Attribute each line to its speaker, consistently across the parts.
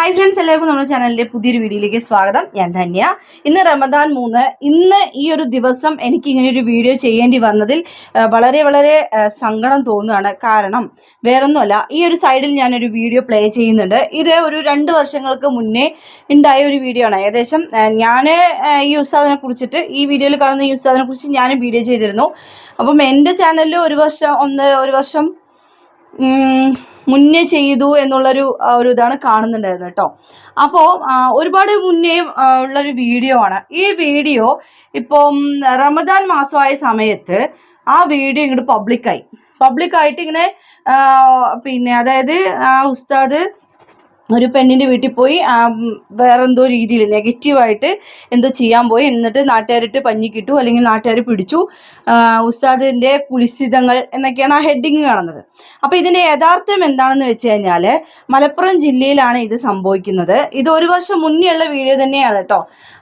Speaker 1: Hi friends എല്ലാവർക്കും നമ്മുടെ ചാനലിന്റെ പുതിയൊരു വീഡിയോയിലേക്ക് സ്വാഗതം. ഞാൻ ധന്യ. ഇന്ന് റമദാൻ മൂന്ന്. ഇന്ന് ഈ ഒരു ദിവസം എനിക്ക് ഇങ്ങനെ ഒരു വീഡിയോ ചെയ്യേണ്ടി വന്നതിൽ വളരെ വളരെ സങ്കടം തോന്നുകയാണ്. കാരണം വേറൊന്നുമല്ല ഈ ഒരു സൈഡിൽ ഞാനൊരു വീഡിയോ പ്ലേ ചെയ്യുന്നുണ്ട്. ഇത് ഒരു രണ്ട് വർഷങ്ങൾക്ക് മുന്നേ ഉണ്ടായ ഒരു വീഡിയോ ആണ്. ഏകദേശം ഞാൻ ഈ ഉസ്താദിനെ കുറിച്ചിട്ട് ഈ വീഡിയോയിൽ കാണുന്ന ഈ ഉസ്താദിനെ കുറിച്ച് ഞാൻ വീഡിയോ ചെയ്തിരുന്നു. അപ്പം എന്റെ ചാനലിൽ ഒരു വർഷം ഒന്ന് ഒരു വർഷം മുന്നേ ചെയ്തു എന്നുള്ളൊരു ഒരു ഇതാണ് കാണുന്നുണ്ടായിരുന്നു കേട്ടോ. അപ്പോൾ ഒരുപാട് മുന്നേ ഉള്ളൊരു വീഡിയോ ആണ്. ഈ വീഡിയോ ഇപ്പം റമദാൻ മാസമായ സമയത്ത് ആ വീഡിയോ ഇങ്ങോട്ട് പബ്ലിക്കായി പബ്ലിക്കായിട്ട് ഇങ്ങനെ പിന്നെ അതായത് ആ ഉസ്താദ് ഒരു പെണ്ണിന്റെ വീട്ടിൽ പോയി വേറെ എന്തോ രീതിയിൽ നെഗറ്റീവായിട്ട് എന്തോ ചെയ്യാൻ പോയി. എന്നിട്ട് നാട്ടുകാരിട്ട് പഞ്ഞി കിട്ടു അല്ലെങ്കിൽ നാട്ടുകാർ പിടിച്ചു. ഉസ്താദിന്റെ കുലിസിതങ്ങൾ എന്നൊക്കെയാണ് ആ ഹെഡിങ് കാണുന്നത്. അപ്പോൾ ഇതിന്റെ യഥാർത്ഥം എന്താണെന്ന് വെച്ച് കഴിഞ്ഞാൽ മലപ്പുറം ജില്ലയിലാണ് ഇത് സംഭവിക്കുന്നത്. ഇത് ഒരു വർഷം മുന്നേയുള്ള വീഡിയോ തന്നെയാണ് കേട്ടോ.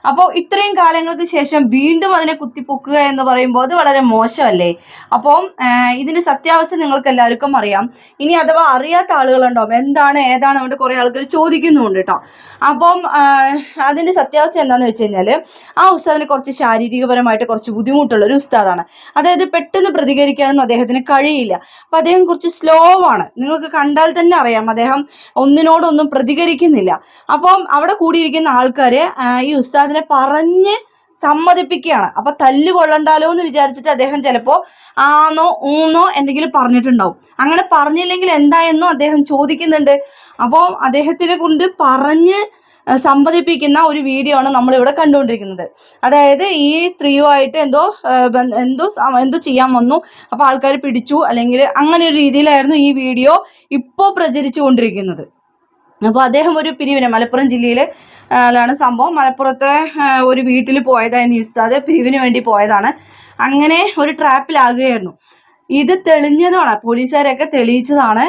Speaker 1: അപ്പോൾ ഇത്രയും കാലങ്ങൾക്ക് ശേഷം വീണ്ടും അതിനെ കുത്തിപ്പൊക്കുക എന്ന് പറയുമ്പോൾ അത് വളരെ മോശമല്ലേ? അപ്പോൾ ഇതിന്റെ സത്യാവസ്ഥ നിങ്ങൾക്ക് എല്ലാവർക്കും അറിയാം. ഇനി അഥവാ അറിയാത്ത ആളുകളുണ്ടാവും എന്താണ് ഏതാണ്? കൊണ്ട് കുറേ ആൾക്കാർ ചോദിക്കുന്നുണ്ട് കേട്ടോ അപ്പം അതിന്റെ സത്യാവസ്ഥ എന്താണെന്ന് വെച്ച് കഴിഞ്ഞാൽ ആ ഉസ്താദിന് കുറച്ച് ശാരീരികപരമായിട്ട് കുറച്ച് ബുദ്ധിമുട്ടുള്ള ഒരു ഉസ്താദാണ്. അതായത് പെട്ടെന്ന് പ്രതികരിക്കാനൊന്നും അദ്ദേഹത്തിന് കഴിയില്ല. അപ്പം അദ്ദേഹം കുറച്ച് സ്ലോ ആണ്. നിങ്ങൾക്ക് കണ്ടാൽ തന്നെ അറിയാം അദ്ദേഹം ഒന്നിനോടൊന്നും പ്രതികരിക്കുന്നില്ല. അപ്പം അവിടെ കൂടിയിരിക്കുന്ന ആൾക്കാർ ഈ ഉസ്താദിനെ പറഞ്ഞ് സമ്മതിപ്പിക്കുകയാണ്. അപ്പൊ തല്ല് കൊള്ളണ്ടാലോ എന്ന് വിചാരിച്ചിട്ട് അദ്ദേഹം ചിലപ്പോ ആന്നോ ഊന്നോ എന്തെങ്കിലും പറഞ്ഞിട്ടുണ്ടാവും. അങ്ങനെ പറഞ്ഞില്ലെങ്കിൽ എന്തായെന്നോ അദ്ദേഹം ചോദിക്കുന്നുണ്ട്. അപ്പോൾ അദ്ദേഹത്തിനെ കൊണ്ട് പറഞ്ഞ് സമ്മതിപ്പിക്കുന്ന ഒരു വീഡിയോ ആണ് നമ്മളിവിടെ കണ്ടുകൊണ്ടിരിക്കുന്നത്. അതായത് ഈ സ്ത്രീയുമായിട്ട് എന്തോ എന്തോ എന്തോ ചെയ്യാൻ വന്നു. അപ്പോൾ ആൾക്കാർ പിടിച്ചു. അല്ലെങ്കിൽ അങ്ങനെ ഒരു രീതിയിലായിരുന്നു ഈ വീഡിയോ ഇപ്പോൾ പ്രചരിച്ചു കൊണ്ടിരിക്കുന്നത്. അപ്പോൾ അദ്ദേഹം ഒരു പിരിവിന് മലപ്പുറം ജില്ലയിൽ ാണ് സംഭവം. മലപ്പുറത്തെ ഒരു വീട്ടിൽ പോയതായിരുന്നു ഉസ്താദ്. പിരിവിന് വേണ്ടി പോയതാണ്. അങ്ങനെ ഒരു ട്രാപ്പിലാകുകയായിരുന്നു ഇത് തെളിഞ്ഞതാണ്. പോലീസുകാരൊക്കെ തെളിയിച്ചതാണ്.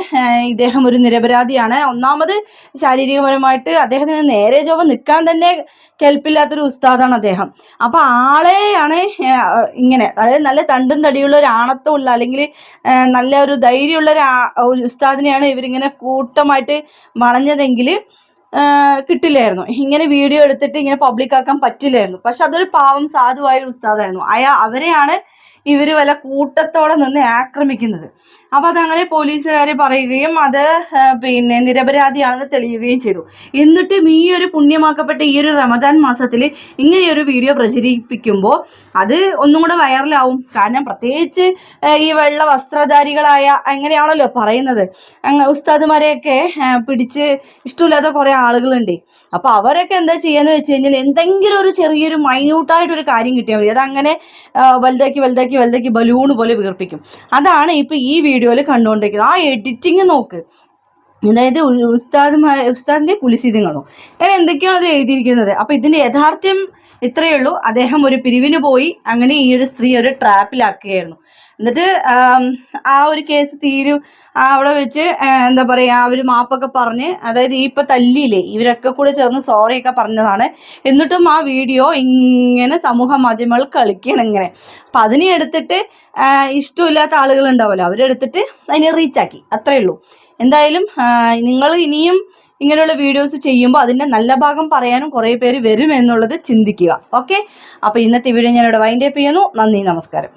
Speaker 1: ഇദ്ദേഹം ഒരു നിരപരാധിയാണ്. ഒന്നാമത് ശാരീരികപരമായിട്ട് അദ്ദേഹത്തിന് നേരെ ചൊവ്വ നിൽക്കാൻ തന്നെ കെൽപ്പില്ലാത്തൊരു ഉസ്താദാണ് അദ്ദേഹം. അപ്പോൾ ആളെയാണ് ഇങ്ങനെ അതായത് നല്ല തണ്ടും തടിയുള്ള ഒരു അല്ലെങ്കിൽ നല്ല ഒരു ധൈര്യമുള്ള ഒരു ഉസ്താദിനെയാണ് ഇവരിങ്ങനെ കൂട്ടമായിട്ട് വളഞ്ഞതെങ്കിൽ കിട്ടില്ലായിരുന്നു. ഇങ്ങനെ വീഡിയോ എടുത്തിട്ട് ഇങ്ങനെ പബ്ലിക് ആക്കാൻ പറ്റില്ലായിരുന്നു. പക്ഷെ അതൊരു പാവം സാധുവായ ഒരു ഉസ്താദായിരുന്നു. അയാ അവരെയാണ് ഇവർ വല്ല കൂട്ടത്തോടെ നിന്ന് ആക്രമിക്കുന്നത്. അപ്പോൾ അതങ്ങനെ പോലീസുകാർ പറയുകയും അത് പിന്നെ നിരപരാധിയാണെന്ന് തെളിയുകയും ചെയ്തു. എന്നിട്ടും ഈ ഒരു പുണ്യമാക്കപ്പെട്ട ഈ ഒരു റമദാൻ മാസത്തിൽ ഇങ്ങനെയൊരു വീഡിയോ പ്രചരിപ്പിക്കുമ്പോൾ അത് ഒന്നും കൂടെ വൈറലാവും. കാരണം പ്രത്യേകിച്ച് ഈ വെള്ള വസ്ത്രധാരികളായ എങ്ങനെയാണല്ലോ പറയുന്നത്. ഉസ്താദ്മാരെയൊക്കെ പിടിച്ച് ഇഷ്ടമില്ലാത്ത കുറേ ആളുകളുണ്ട്. അപ്പോൾ അവരൊക്കെ എന്താ ചെയ്യുക എന്ന് വെച്ച് കഴിഞ്ഞാൽ എന്തെങ്കിലും ഒരു ചെറിയൊരു മൈന്യൂട്ടായിട്ടൊരു കാര്യം കിട്ടിയാൽ മതി. അതങ്ങനെ വലുതാക്കി വലുതാക്കി വലുതാക്കി വലുതാക്കി ബലൂൺ പോലെ വീർപ്പിക്കും. അതാണ് ഇപ്പോൾ ഈ വീഡിയോയിൽ കണ്ടുകൊണ്ടിരിക്കുന്നത് ആ എഡിറ്റിങ് നോക്ക്. അതായത് ഉ- ഉസ്താദുമാ ഉസ്താദിന്റെ പുലിസിതങ്ങളോ അങ്ങനെ എന്തൊക്കെയാണ് അത് എഴുതിയിരിക്കുന്നത്? അപ്പോൾ ഇതിന്റെ യഥാർത്ഥ്യം ഇത്രയേ ഉള്ളൂ. അദ്ദേഹം ഒരു പിരിവിന് പോയി അങ്ങനെ ഈ ഒരു സ്ത്രീ ഒരു ട്രാപ്പിലാക്കുകയായിരുന്നു എന്നിട്ട് ആ ഒരു കേസ് തീരും. അവിടെ വെച്ച് എന്താ പറയുക ആ ഒരു മാപ്പൊക്കെ പറഞ്ഞ് അതായത് ഈ ഇപ്പം തല്ലിയില്ലേ ഇവരൊക്കെ കൂടെ ചേർന്ന് സോറിയൊക്കെ പറഞ്ഞതാണ്. എന്നിട്ടും ആ വീഡിയോ ഇങ്ങനെ സമൂഹ മാധ്യമങ്ങൾ കളിക്കണം ഇങ്ങനെ. അപ്പം അതിനെ എടുത്തിട്ട് ഇഷ്ടമില്ലാത്ത ആളുകൾ ഉണ്ടാവുമല്ലോ അവരെടുത്തിട്ട് അതിനെ റീച്ചാക്കി അത്രയേ ഉള്ളൂ. എന്തായാലും നിങ്ങൾ ഇനിയും ഇങ്ങനെയുള്ള വീഡിയോസ് ചെയ്യുമ്പോൾ അതിന്റെ നല്ല ഭാഗം പറയാനും കുറേ പേര് വരും എന്നുള്ളത് ചിന്തിക്കുക. ഓക്കെ അപ്പോൾ ഇന്നത്തെ വീഡിയോ ഞാനിവിടെ വൈൻഡപ്പ് ചെയ്യുന്നു. നന്ദി നമസ്കാരം.